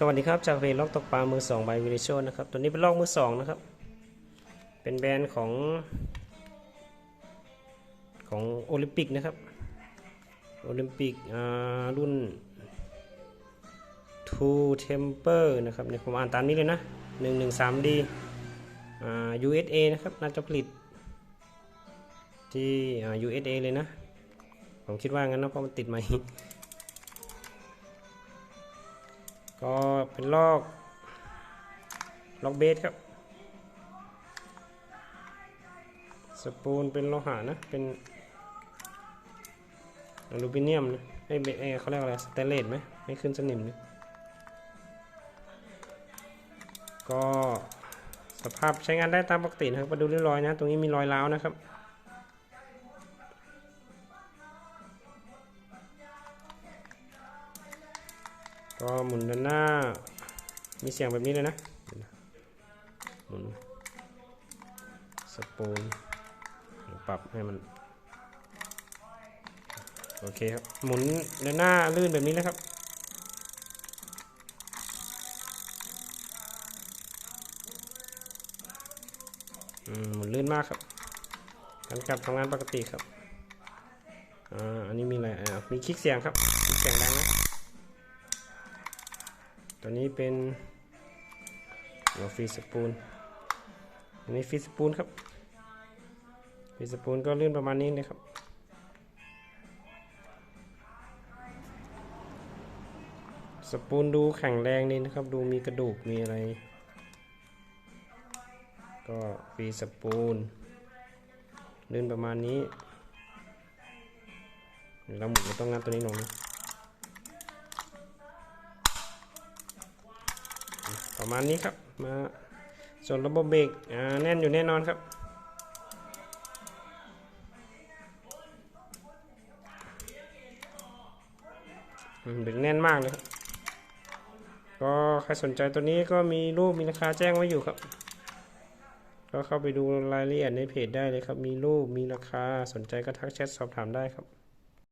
สวัสดีครับ จากเพจล็อกตกปลามือสองใบวิลิโชนะครับ ตัวนี้เป็นล็อกมือสองนะครับ เป็นแบรนด์ของ ของโอลิมปิกนะครับ โอลิมปิกรุ่น Two Temper นะครับเนี่ยผมอ่านตามนี้เลยนะ 113D อ่า USA นะครับ น่าจะผลิต ที่ USA เลยนะ ผมคิดว่างั้นนะเพราะมันติดให ก็เป็นลอกลอกเบสครับ สปูนเป็นโลหะนะ เป็นอลูมิเนียมนะไอเบสเอ้ยเขาเรียกอะไร สเตนเลสไหมไม่ขึ้นสนิมนะก็สภาพใช้งานได้ตามปกตินะครับมาดูเรียบร้อยนะ ตรงนี้มีรอยร้าวนะครับ ก็หมุนด้านหน้า มีเสียงแบบนี้เลยนะ หมุนสปูนปรับให้มัน โอเคครับ หมุนด้านหน้าลื่นแบบนี้นะครับหมุนลื่นมากครับการกลับทำงานปกติครับ อ่า อันนี้มีอะไร อ่า มีคลิกเสียงครับ คลิกเสียงดังนะ ตัวนี้เป็นหัวฟีสปูนอันนี้ฟีสปูนครับฟีสปูนก็ลื่นประมาณนี้เลยครับสปูนดูแข็งแรงดีนะครับ ดูมีกระดูกมีอะไร ก็ฟีสปูนลื่นประมาณนี้เดี๋ยวเราหมุนต้องงัดตัวนี้ลงนะ ประมาณนี้ครับมาส่วนระบบเบรกแน่นอยู่แน่นอนครับ เบรกแน่นมากเลยครับ ก็ใครสนใจตัวนี้ก็มีรูปมีราคาแจ้งไว้อยู่ครับ ก็เข้าไปดูรายละเอียดในเพจได้เลยครับ มีรูปมีราคาสนใจก็ทักแชทสอบถามได้ครับ